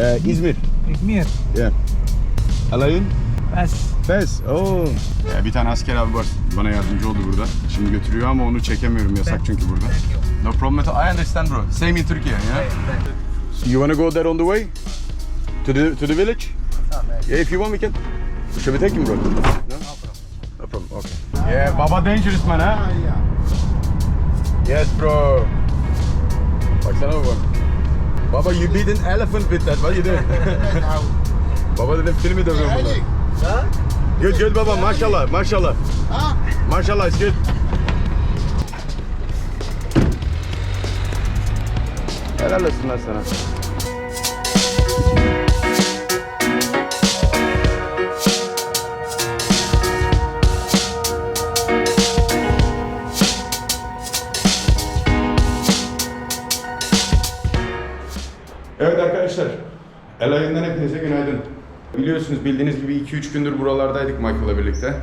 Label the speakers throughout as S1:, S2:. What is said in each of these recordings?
S1: Uh, İzmir.
S2: İzmir.
S1: Yeah. Alayın?
S2: Bes.
S1: Fes. Oo. Ya bir tane asker abi var. Bana yardımcı oldu burada. Şimdi götürüyor ama onu çekemiyorum yasak çünkü burada.
S3: No problem at all. I understand, bro. Same in Turkey, yeah?
S1: You wanna go there on the way? To the to the village? Yeah, if you want we can. Should we take him bro? No? No problem. Okay. Yeah, Baba dangerous man ha? Yes bro. Baksana baba. Baba you beat an elephant with that. What you doing? baba dedim filmi dövüyorum bunu. Good good baba maşallah maşallah. Maşallah it's good. Helal olsun lan sana. El Ayın'dan hepinize günaydın. Biliyorsunuz bildiğiniz gibi 2-3 gündür buralardaydık Michael'la birlikte.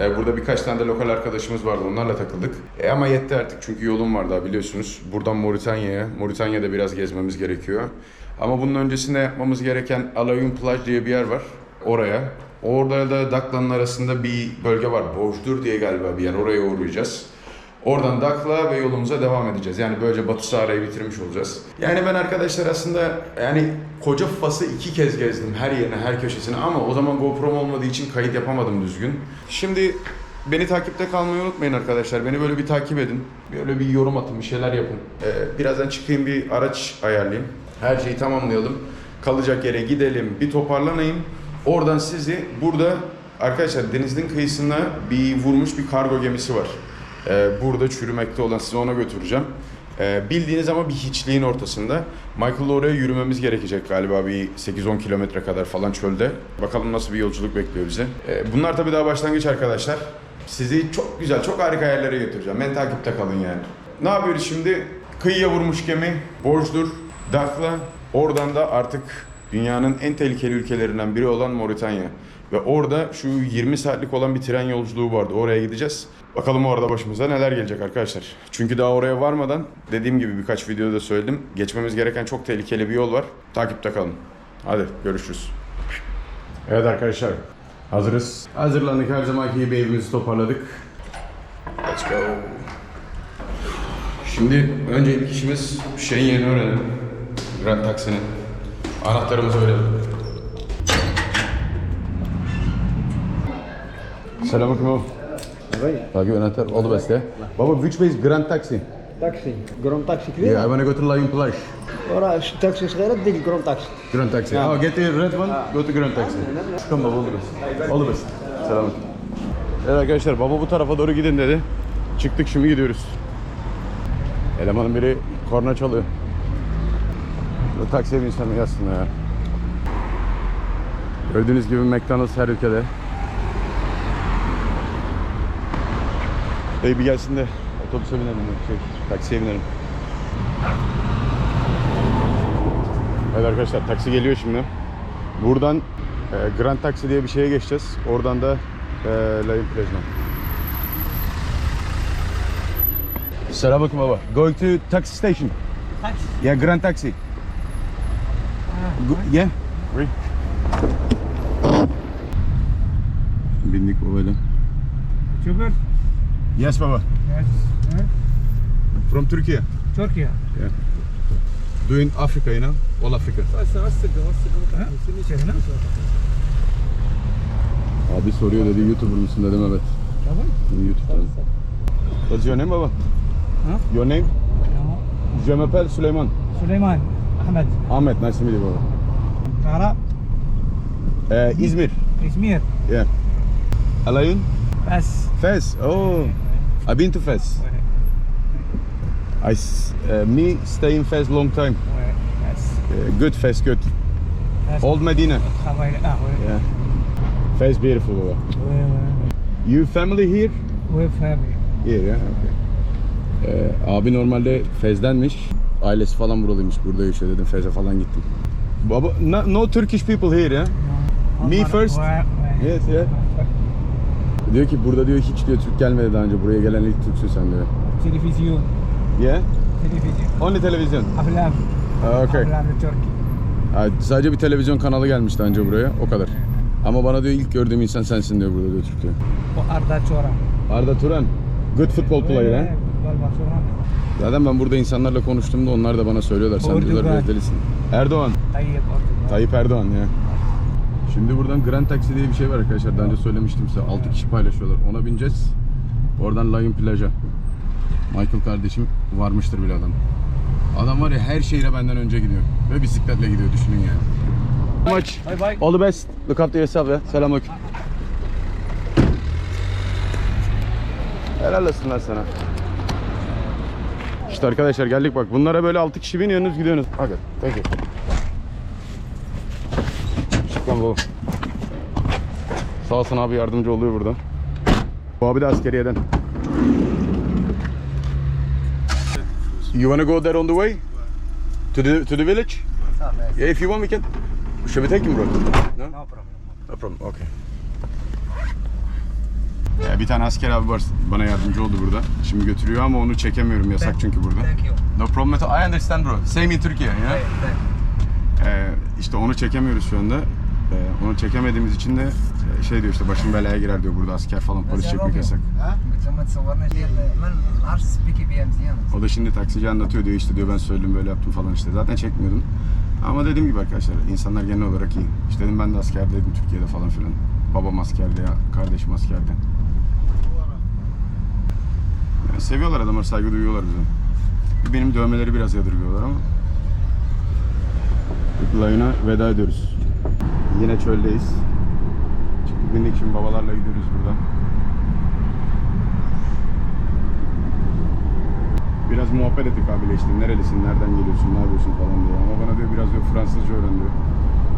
S1: Ee, burada birkaç tane de lokal arkadaşımız vardı, onlarla takıldık. E ama yetti artık çünkü yolum var daha biliyorsunuz. Buradan Moritanya'ya, Moritanya'da biraz gezmemiz gerekiyor. Ama bunun öncesinde yapmamız gereken Alayun Plaj diye bir yer var. Oraya. Orada da Daklan'ın arasında bir bölge var. Bojdur diye galiba bir yer. Oraya uğrayacağız. Oradan Dakla ve yolumuza devam edeceğiz. Yani böylece Batı Sahra'yı bitirmiş olacağız. Yani ben arkadaşlar aslında yani koca Fas'ı iki kez gezdim. Her yerine, her köşesine ama o zaman GoPro'm olmadığı için kayıt yapamadım düzgün. Şimdi beni takipte kalmayı unutmayın arkadaşlar. Beni böyle bir takip edin. Böyle bir yorum atın, bir şeyler yapın. Ee, birazdan çıkayım bir araç ayarlayayım. Her şeyi tamamlayalım. Kalacak yere gidelim, bir toparlanayım. Oradan sizi burada arkadaşlar denizin kıyısına bir vurmuş bir kargo gemisi var. Ee, burada çürümekte olan sizi ona götüreceğim. Ee, bildiğiniz ama bir hiçliğin ortasında. Michael'la oraya yürümemiz gerekecek galiba bir 8-10 kilometre kadar falan çölde. Bakalım nasıl bir yolculuk bekliyor bizi. Ee, bunlar tabii daha başlangıç arkadaşlar. Sizi çok güzel, çok harika yerlere götüreceğim. Ben takipte kalın yani. Ne yapıyoruz şimdi? Kıyıya vurmuş gemi, Borjdur, Dakla. Oradan da artık dünyanın en tehlikeli ülkelerinden biri olan Moritanya. Ve orada şu 20 saatlik olan bir tren yolculuğu vardı. Oraya gideceğiz. Bakalım orada başımıza neler gelecek arkadaşlar. Çünkü daha oraya varmadan dediğim gibi birkaç videoda söyledim. Geçmemiz gereken çok tehlikeli bir yol var. Takipte kalın. Hadi görüşürüz. Evet arkadaşlar. Hazırız. Hazırlandık. Her zamanki gibi evimizi toparladık. Let's go. Şimdi önce ilk işimiz şeyin yerini öğrenelim. Grand Taxi'nin. Anahtarımızı öğrenelim. Selamünaleyküm Taky ona ter odvez, je? Baba, which way is Grand Taxi?
S4: Taxi. Grand Taxi
S1: clear?
S4: Yeah,
S1: I want to go to Lion Plage.
S4: Ora, taxi sigara değil, Grand Taxi.
S1: Grand Taxi. Yeah. Oh, get the red one, go to Grand Taxi. Çıkın baba, odvez. Odvez. Selam. Evet arkadaşlar, baba bu tarafa doğru gidin dedi. Çıktık şimdi gidiyoruz. Elemanın biri korna çalıyor. Bu taksiye binsem yazsın ya. Gördüğünüz gibi McDonald's her ülkede. Bey bir gelsin de otobüse binelim, şey, taksiye binelim. Evet arkadaşlar taksi geliyor şimdi. Buradan e, Grand Taxi diye bir şeye geçeceğiz. Oradan da e, Lion Plage'dan. Selamünaleyküm baba. Going to taxi station.
S2: Taxi.
S1: Yeah, Grand Taxi. Go, yeah. Oui. Bindik babayla.
S2: YouTuber.
S1: Yes baba.
S2: Yes. Eh?
S1: From Turkey.
S2: Türkiye.
S1: Doing Africa, you know? All Africa. Abi soruyor dedi YouTuber musun dedim evet.
S2: Tamam.
S1: YouTube'dan. What's your name baba?
S2: Huh?
S1: Your name? Je m'appelle Süleyman.
S2: Süleyman. Ahmet.
S1: Ahmet, nice to meet you baba.
S2: Kara.
S1: Ee, İzmir.
S2: İzmir.
S1: Yeah. Alayın?
S2: Bes.
S1: Fes. Oh. I've been to Fes. I s- uh, me stay in Fes long time.
S2: Bes.
S1: Uh, good Fes, good.
S2: Bes.
S1: Old Medina.
S2: Ah.
S1: Yeah. Fes beautiful.
S2: We,
S1: You family here?
S2: we family.
S1: Here, yeah. Okay. Ee, abi normalde Fez'denmiş. Ailesi falan buralıymış. Burada yaşıyor dedim. Fez'e falan gittim. Baba, no, no Turkish people here ya. Me first. Yes, yeah. Diyor ki burada diyor hiç diyor Türk gelmedi daha önce. Buraya gelen ilk Türksün sen diyor.
S2: Televizyon.
S1: Yeah?
S2: Televizyon.
S1: Only televizyon.
S2: Aflam.
S1: Ah, okay.
S2: Aflam Türkiye.
S1: Ha, sadece bir televizyon kanalı gelmişti anca buraya. O kadar. Ama bana diyor ilk gördüğüm insan sensin diyor burada diyor Türk diyor.
S2: O Arda Çora.
S1: Arda Turan. Good football player ha. Zaten ben burada insanlarla konuştuğumda onlar da bana söylüyorlar. Sen diyorlar delisin. Erdoğan.
S2: Tayyip Erdoğan.
S1: Tayyip Erdoğan ya. Şimdi buradan Grand Taxi diye bir şey var arkadaşlar. Daha önce söylemiştim size. 6 kişi paylaşıyorlar. Ona bineceğiz. Oradan Lion Plaja. Michael kardeşim varmıştır bile adam. Adam var ya her şehre benden önce gidiyor. Ve bisikletle gidiyor düşünün yani.
S2: Bye.
S1: All the best. Look after yourself ya. Selamünaleyküm. Helal olsun lan sana. İşte arkadaşlar geldik bak. Bunlara böyle 6 kişi biniyorsunuz gidiyorsunuz. Hadi. Peki. Çık lan baba. Sağ olsun abi yardımcı oluyor burada. Bu abi de askeriyeden. You wanna go there on the way? To the to the village? Yeah, if you want we can. Should we take him bro? No?
S2: No problem.
S1: No problem. Okay. Ya bir tane asker abi var bana yardımcı oldu burada. Şimdi götürüyor ama onu çekemiyorum yasak çünkü burada.
S2: Thank you.
S3: No problem at all. I understand, bro. Same in Turkey, you know?
S1: Ee, işte onu çekemiyoruz şu anda. Ee, onu çekemediğimiz için de e, şey diyor işte başın belaya girer diyor burada asker falan polis çekmek yasak. O da şimdi taksici anlatıyor diyor işte diyor ben söyledim böyle yaptım falan işte zaten çekmiyordum. Ama dediğim gibi arkadaşlar insanlar genel olarak iyi. İşte dedim ben de askerdeydim Türkiye'de falan filan. Babam askerde ya kardeşim askerde. Yani seviyorlar adamlar saygı duyuyorlar bize. Benim dövmeleri biraz yadırgıyorlar ama. Line'a veda ediyoruz. Yine çöldeyiz. Çıktık bindik şimdi babalarla gidiyoruz buradan. Biraz muhabbet ettik abiyle işte nerelisin, nereden geliyorsun, ne yapıyorsun falan diye. Ama bana diyor biraz diyor Fransızca öğren diyor.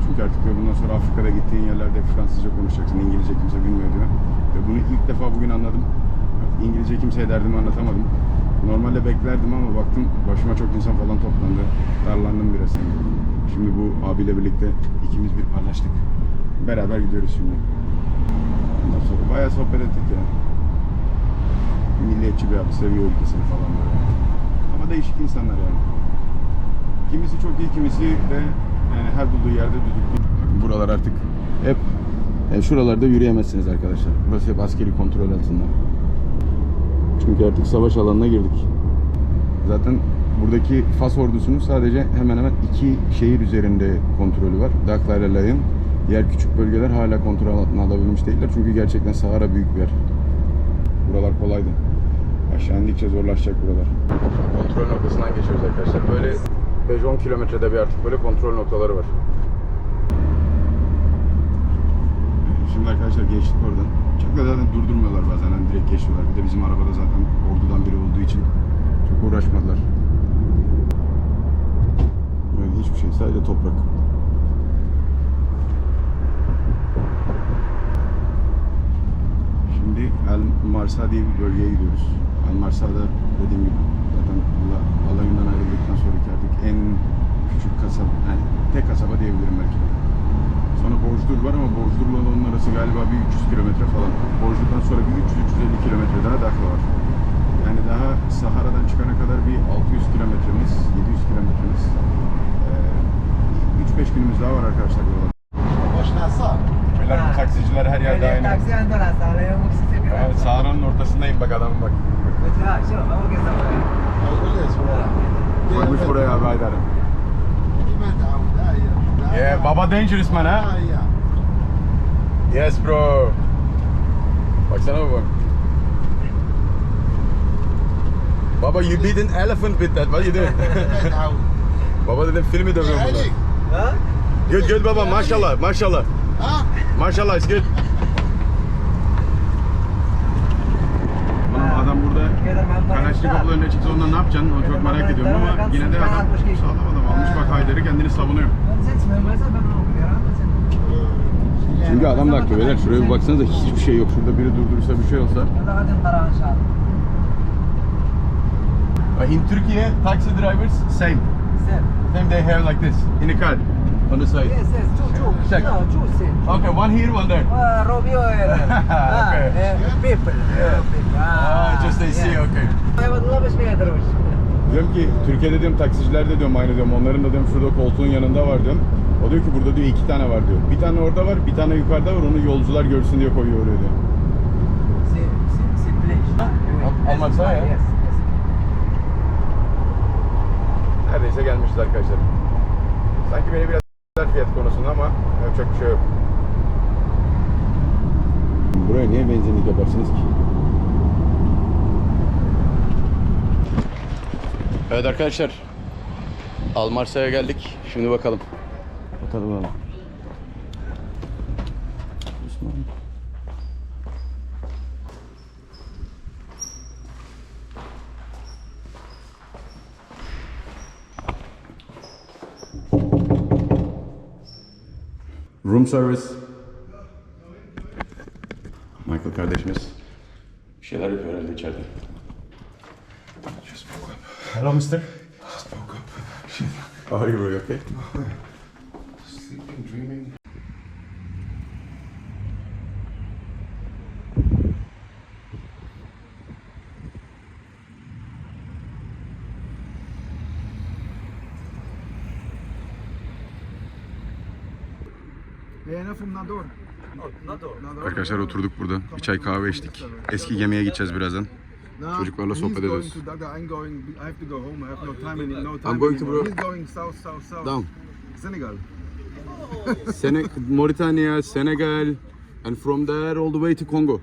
S1: Çünkü artık diyor bundan sonra Afrika'da gittiğin yerlerde Fransızca konuşacaksın. İngilizce kimse bilmiyor diyor. Ve bunu ilk defa bugün anladım. İngilizce kimseye derdimi anlatamadım. Normalde beklerdim ama baktım başıma çok insan falan toplandı. Darlandım biraz. Şimdi bu abiyle birlikte ikimiz bir paylaştık. Beraber gidiyoruz şimdi. Ondan sonra bayağı sohbet ettik ya. Milliyetçi bir abi, seviyor ülkesini falan böyle. Ama değişik insanlar yani. Kimisi çok iyi, kimisi de yani her bulduğu yerde düdüklü. Buralar artık hep yani şuralarda yürüyemezsiniz arkadaşlar. Burası hep askeri kontrol altında. Çünkü artık savaş alanına girdik. Zaten buradaki Fas ordusunun sadece hemen hemen iki şehir üzerinde kontrolü var. Dakla ile Layin. Diğer küçük bölgeler hala kontrol altına alabilmiş değiller. Çünkü gerçekten Sahara büyük bir yer. Buralar kolaydı. Aşağı indikçe zorlaşacak buralar. Kontrol noktasından geçiyoruz arkadaşlar. Böyle 5-10 kilometrede bir artık böyle kontrol noktaları var. Şimdi arkadaşlar geçtik oradan. Çok da zaten durdurmuyorlar bazen hani direkt geçiyorlar. Bir de bizim arabada zaten ordudan biri olduğu için çok uğraşmadılar. Hiçbir şey sadece toprak. Şimdi El Marsa diye bir bölgeye gidiyoruz. El Marsa'da dediğim gibi zaten Allah, alayından ayrıldıktan sonraki artık en küçük kasaba, yani tek kasaba diyebilirim belki de. Sonra Borjdur var ama Borjdur'la onun arası galiba bir 300 kilometre falan. Borjdur'dan sonra bir 300-350 kilometre daha Dakla var. Yani daha Sahara'dan çıkana kadar bir 600 kilometremiz, 700 kilometremiz. 3-5 günümüz daha var arkadaşlar burada. Beyler bu taksiciler her yerde aynı.
S2: taksi sana yang mesti saya
S1: Evet, Sahara'nın ortasındayım bak adamın bak.
S2: Betul, sure. Kamu kisah apa?
S1: Koymuş buraya abi Haydar'ı. Yeah, Baba Dangerous man ha? Yes bro. Baksana baba. Baba you beat an elephant with that. What you doing? baba dedim filmi dövüyorum burada.
S2: Ha?
S1: Good good baba maşallah maşallah. Maşallah it's good. Oğlum adam burada Kalaşnikop'un önüne çıksa ondan ne yapacaksın? Onu çok merak ediyorum ama yine de adam sağlam adam almış bak Haydar'ı kendini savunuyor. Çünkü adam da haklı beyler. Şuraya bir baksanıza hiçbir şey yok. Şurada biri durdurursa bir şey olsa.
S2: Ansar.
S1: In Turkey, taxi drivers same.
S2: Sen.
S1: Same they have like this in the car on the side.
S2: Yes, yes. Cu, cu.
S1: Check.
S2: No, cu sen.
S1: Okay, one here, one there.
S2: Ah, Robio Ah,
S1: Okay.
S2: eh, people.
S1: Yeah.
S2: people.
S1: Ah, just they see,
S2: yes.
S1: okay.
S2: Lewat 12 meter terus.
S1: Diyorum ki Türkiye'de diyorum taksiciler de diyorum aynı diyorum. Onların da diyorum şurada koltuğun yanında var diyorum. O diyor ki burada diyor iki tane var diyor. Bir tane orada var, bir tane yukarıda var. Onu yolcular görsün diye koyuyor oraya diyor.
S2: Same, same, same place.
S3: Al- Almansa ya.
S2: Yes, yes.
S1: Neredeyse gelmişiz arkadaşlar. Sanki beni biraz fiyat konusunda ama bir şey yok. Buraya niye benzinlik yaparsınız ki? Evet arkadaşlar. Almarsa'ya geldik. Şimdi bakalım. Bakalım bakalım. Osman. Room service. Michael kardeşimiz bir şeyler yapıyor herhalde içeride. Just woke up. Hello mister. Just woke up. How are? You okay? Sleeping, dreaming. Arkadaşlar oturduk burada. Bir çay kahve içtik. Eski gemiye gideceğiz birazdan. Çocuklarla sohbet ediyoruz.
S5: I'm going. To He's going south, south, south.
S1: Down.
S5: Senegal.
S1: Sene Mauritania, Senegal, and from there all the way to Congo.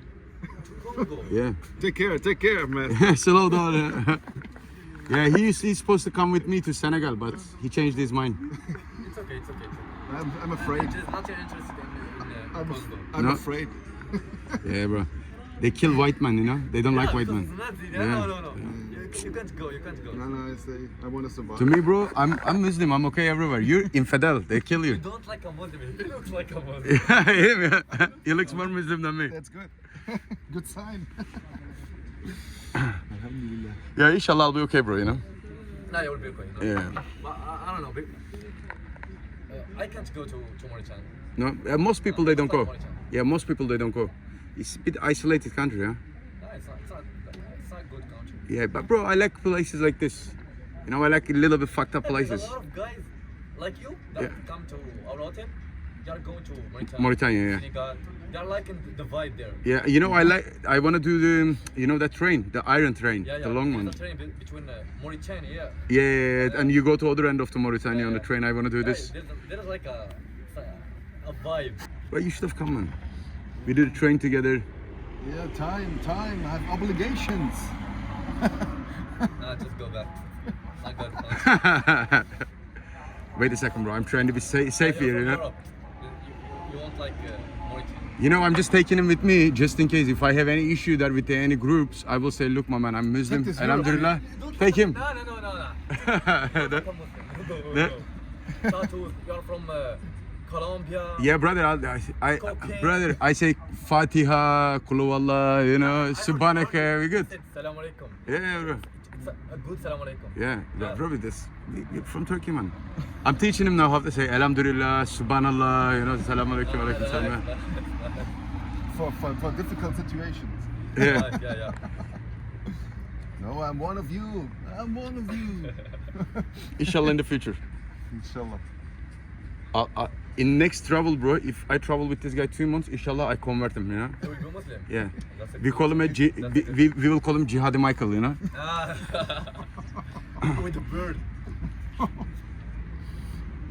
S1: Yeah.
S5: Take care. Take care, man.
S1: Slow down. yeah, he's, he's supposed to come with me to Senegal, but he changed his mind.
S2: It's okay, it's okay.
S5: I'm, I'm afraid.
S2: It's not your interest in, in
S5: I'm, I'm
S1: No.
S5: afraid.
S1: Yeah, bro. They kill white man, you know? They don't like white man.
S2: Yeah. No, no, no. You, you can't go, you can't go.
S5: No, no. Uh, I say I want to survive.
S1: To me, bro, I'm, I'm Muslim. I'm okay everywhere. You're infidel. They kill you.
S2: You don't like a Muslim, he looks like a Muslim.
S1: Yeah, him, yeah. He looks more Muslim than me.
S5: That's good. good sign. Alhamdulillah.
S1: Yeah, inshallah I'll be okay, bro, you know?
S2: no, you will be okay. No.
S1: Yeah.
S2: But I, I don't know. I can't go to, to Mauritania.
S1: No, uh, most people they don't go. Yeah, most people they don't go. It's a bit isolated country, huh?
S2: No, it's not, it's not, it's not good country.
S1: Yeah, but bro, I like places like this. You know, I like a little bit fucked up places.
S2: a lot of guys like you that
S1: Yeah.
S2: come to our hotel. They are going to Mauritania.
S1: Mauritania, yeah.
S2: Senegal. They are liking the vibe there.
S1: Yeah, you know, I like. I want to do the, you know, that train, the iron train,
S2: Yeah, yeah.
S1: the long one.
S2: a train be- between uh, Mauritania, yeah.
S1: Yeah, yeah, yeah, and you go to other end of the Mauritania on the
S2: Yeah.
S1: train. I want to do
S2: Yeah,
S1: this.
S2: There's, there's like a, a, a vibe.
S1: But you should have come, man. We did a train together.
S5: Yeah, time, time. I have obligations.
S2: Nah, just go back. Not good.
S1: Wait a second, bro. I'm trying to be sa- safe
S2: You're
S1: here, you know.
S2: Europe. You, you, you won't like uh, Mauritania.
S1: You know, I'm just taking him with me just in case if I have any issue there with any groups, I will say, look, my man, I'm Muslim.
S5: this
S1: Alhamdulillah.
S2: Don't
S1: Take him.
S2: No, no, no, no, no.
S1: The-
S2: Come with me. No. You're from uh, Colombia.
S1: yeah, brother. I'll, I, I, brother, I say Fatiha, Kulu Allah, you know, Subhanaka, we good.
S2: Salam alaikum.
S1: Yeah, bro.
S2: Good salam alaikum.
S1: Yeah,
S2: Yeah.
S1: bro, this. You're from Turkey, man. I'm teaching him now how to say Alhamdulillah, Subhanallah, you know, Salam alaikum, alaikum salam.
S5: For, for, for difficult situations.
S1: Yeah.
S2: Yeah, yeah.
S5: No, I'm one of you. I'm one of you.
S1: Inshallah in the future.
S5: Inshallah.
S1: Uh, uh, in next travel, bro, if I travel with this guy two months, inshallah, I convert him, you know?
S2: You will be Muslim.
S1: Yeah.
S2: That's a
S1: We call him a,
S2: that's
S1: we,
S2: good.
S1: we, we will call him Jihadi Michael, you know?
S2: Ah.
S5: With a bird.